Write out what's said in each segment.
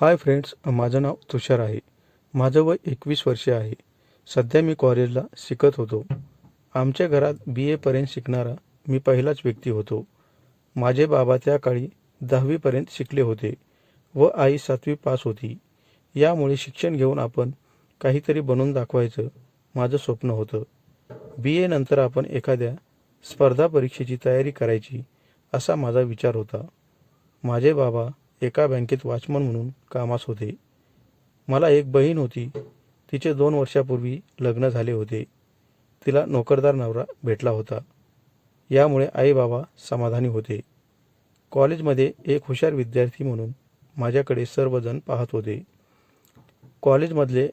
Hi friends माझं नाव तुषार आहे. माझं वय एकवीस वर्षे आहे. सध्या मी कॉलेजला शिकत होतो. आमच्या घरात बी एपर्यंत शिकणारा मी पहिलाच व्यक्ती होतो. माझे बाबा त्या काळी दहावीपर्यंत शिकले होते व आई सातवी पास होती. यामुळे शिक्षण घेऊन आपण काहीतरी बनवून दाखवायचं माझं स्वप्न होतं. बी ए नंतर आपण एखाद्या स्पर्धा परीक्षेची तयारी करायची असा माझा विचार होता. माझे बाबा एका बँकेत वॉचमन म्हणून कामास होते. मला एक बहीण होती. तिचे दोन वर्षापूर्वी लग्न झाले होते. तिला नोकरदार नवरा भेटला होता. यामुळे आई बाबा समाधानी होते. कॉलेजमध्ये एक हुशार विद्यार्थी म्हणून माझ्याकडे सर्वजण पाहत होते. कॉलेजमधले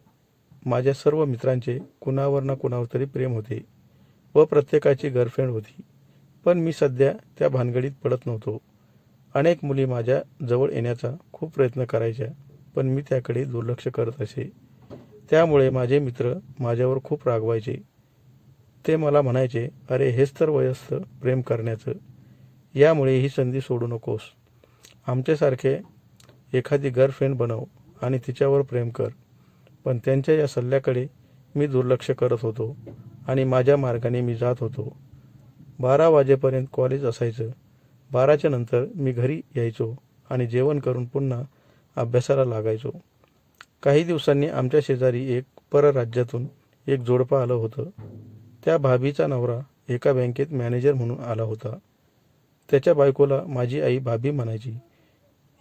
माझ्या सर्व मित्रांचे कुणावर ना कुणावर तरी प्रेम होते व प्रत्येकाची गर्लफ्रेंड होती. पण मी सध्या त्या भानगडीत पडत नव्हतो. अनेक मुली माझ्या जवळ येण्याचा खूप प्रयत्न करायच्या पण मी त्याकडे दुर्लक्ष करत असे. त्यामुळे माझे मित्र माझ्यावर खूप रागवायचे. ते मला म्हणायचे अरे हेच तर वयस्थ प्रेम करण्याचं. यामुळे ही संधी सोडू नकोस. आमच्यासारखे एखादी गर्लफ्रेंड बनव आणि तिच्यावर प्रेम कर. पण त्यांच्या या सल्ल्याकडे मी दुर्लक्ष करत होतो आणि माझ्या मार्गाने मी जात होतो. बारा वाजेपर्यंत कॉलेज असायचं. बाराच्या नंतर मी घरी यायचो आणि जेवण करून पुन्हा अभ्यासाला लागायचो. काही दिवसांनी आमच्या शेजारी एक परराज्यातून एक जोडपं आलं होतं. त्या भाभीचा नवरा एका बँकेत मॅनेजर म्हणून आला होता. त्याच्या बायकोला माझी आई भाभी म्हणायची.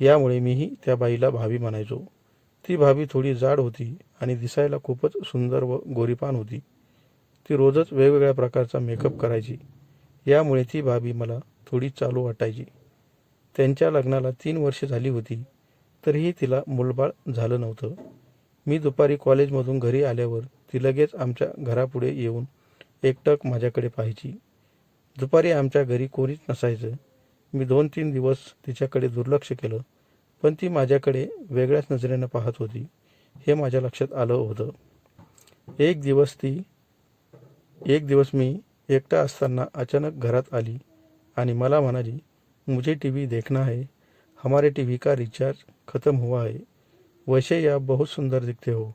यामुळे मीही त्या बाईला भाभी म्हणायचो. ती भाभी थोडी जाड होती आणि दिसायला खूपच सुंदर व गोरीपान होती. ती रोजच वेगवेगळ्या प्रकारचा मेकअप करायची. यामुळे ती भाभी मला थोडी चालू वाटायची. त्यांच्या लग्नाला तीन वर्ष झाली होती. तरीही तिला मुलबाळ झालं नव्हतं. मी दुपारी कॉलेजमधून घरी आल्यावर ती लगेच आमच्या घरापुढे येऊन एकटक माझ्याकडे पाहायची. दुपारी आमच्या घरी कोणीच नसायचं. मी दोन तीन दिवस तिच्याकडे दुर्लक्ष केलं पण ती माझ्याकडे वेगळ्याच नजरेनं पाहत होती. हे माझ्या लक्षात आलं होतं. एक दिवस ती एक दिवस मी एकटा असताना अचानक घरात आली. आणि मला म्हणाली मुझे टी व्ही देखना है हमारे टी व्ही का रिचार्ज ख़त्म हुआ है वैसे ही आप बहुत सुंदर दिखते हो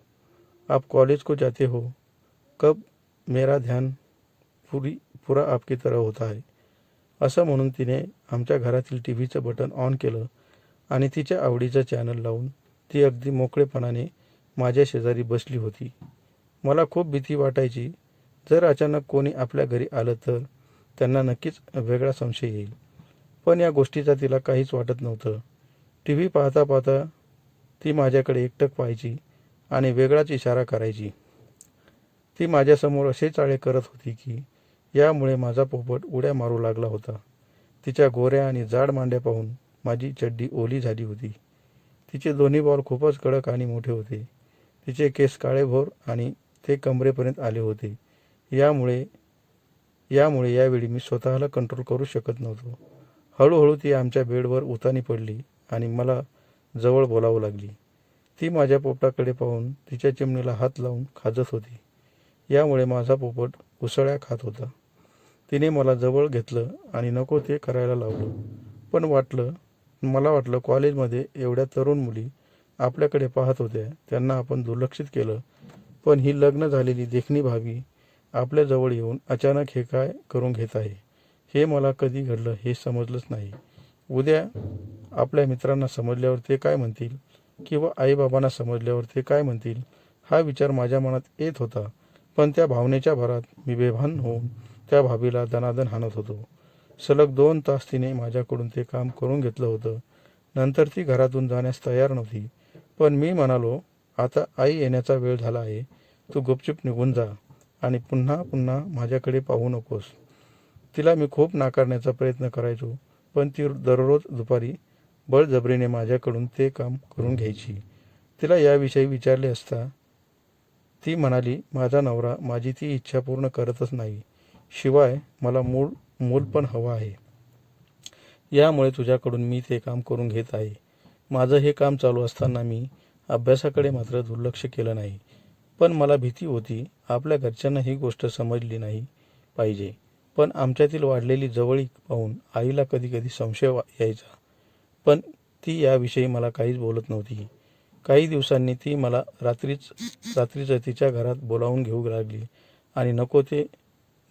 आप कॉलेज को जाते हो कब मेरा ध्यान पूरी पुरा आपकी तरह होता है? असं म्हणून तिने आमच्या घरातील टी व्हीचं बटन ऑन केलं आणि तिच्या आवडीचं चॅनल लावून ती अगदी मोकळेपणाने माझ्या शेजारी बसली होती. मला खूप भीती वाटायची जर अचानक कोणी आपल्या घरी आलं तर त्यांना नक्कीच वेगळा संशय येईल. पण या गोष्टीचा तिला काहीच वाटत नव्हतं. टी व्ही पाहता पाहता ती माझ्याकडे एकटक पाहायची आणि वेगळाच इशारा करायची. ती माझ्यासमोर असे चाळे करत होती की यामुळे माझा पोपट उड्या मारू लागला होता. तिच्या गोऱ्या आणि जाड मांड्या पाहून माझी चड्डी ओली झाली होती. तिचे दोन्ही बॉल खूपच कडक आणि मोठे होते. तिचे केस काळेभोर आणि ते कमरेपर्यंत आले होते. यामुळे यामुळे यावेळी मी स्वतःला कंट्रोल करू शकत नव्हतो. हळूहळू ती आमच्या बेडवर उतानी पडली आणि मला जवळ बोलावं लागली. ती माझ्या पोपटाकडे पाहून तिच्या चिमणीला हात लावून खाजत होती. यामुळे माझा पोपट उसळ्या खात होता. तिने मला जवळ घेतलं आणि नको ते करायला लावलं. पण वाटलं मला वाटलं कॉलेजमध्ये एवढ्या तरुण मुली आपल्याकडे पाहत होत्या त्यांना आपण दुर्लक्षित केलं. पण ही लग्न झालेली देखणी भावी आपल्या जवळ येऊन अचानक हे काय करून घेत आहे? हे मला कधी घडलं हे समजलंच नाही. उद्या आपल्या मित्रांना समजल्यावर ते काय म्हणतील? किंवा आईबाबांना समजल्यावर ते काय म्हणतील? हा विचार माझ्या मनात येत होता. पण त्या भावनेच्या भरात मी बेभान होऊन त्या भाभीला दनादन हाणत होतो. सलग दोन तास तिने माझ्याकडून ते काम करून घेतलं होतं. नंतर ती घरातून जाण्यास तयार नव्हती. पण मी म्हणालो आता आई येण्याचा वेळ झाला आहे. तू गुपचूप निघून जा. आणि पुन्हा पुन्हा माझ्याकडे पाहू नकोस. तिला मी खूप नाकारण्याचा प्रयत्न करायचो पण ती दररोज दुपारी बळजबरीने माझ्याकडून ते काम करून घ्यायची. तिला याविषयी विचारले असता ती म्हणाली माझा नवरा माझी ती इच्छा पूर्ण करतच नाही. शिवाय मला मूळ मूल पण हवं आहे. यामुळे तुझ्याकडून मी ते काम करून घेत आहे. माझं हे काम चालू असताना मी अभ्यासाकडे मात्र दुर्लक्ष केलं नाही. पण मला भीती होती. आपल्या घरच्यांना ही गोष्ट समजली नाही पाहिजे. पण आमच्यातील वाढलेली जवळीक पाहून आईला कधी कधी संशय यायचा. पण ती याविषयी मला काहीच बोलत नव्हती. काही दिवसांनी ती मला रात्रीच रात्रीचं तिच्या घरात बोलावून घेऊ लागली आणि नको ते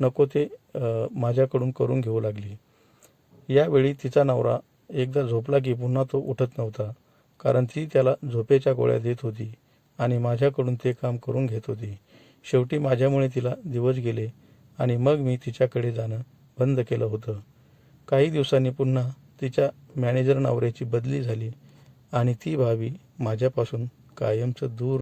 नको ते माझ्याकडून करून घेऊ लागली. यावेळी तिचा नवरा एकदा झोपला की पुन्हा तो उठत नव्हता कारण ती त्याला झोपेच्या गोळ्या देत होती. आणि माझ्याकडून ते काम करून घेत होती. शेवटी माझ्यामुळे तिला दिवस गेले आणि मग मी तिच्याकडे जाणं बंद केलं होतं. काही दिवसांनी पुन्हा तिच्या मॅनेजर नवऱ्याची बदली झाली आणि ती भावी माझ्यापासून कायमचं दूर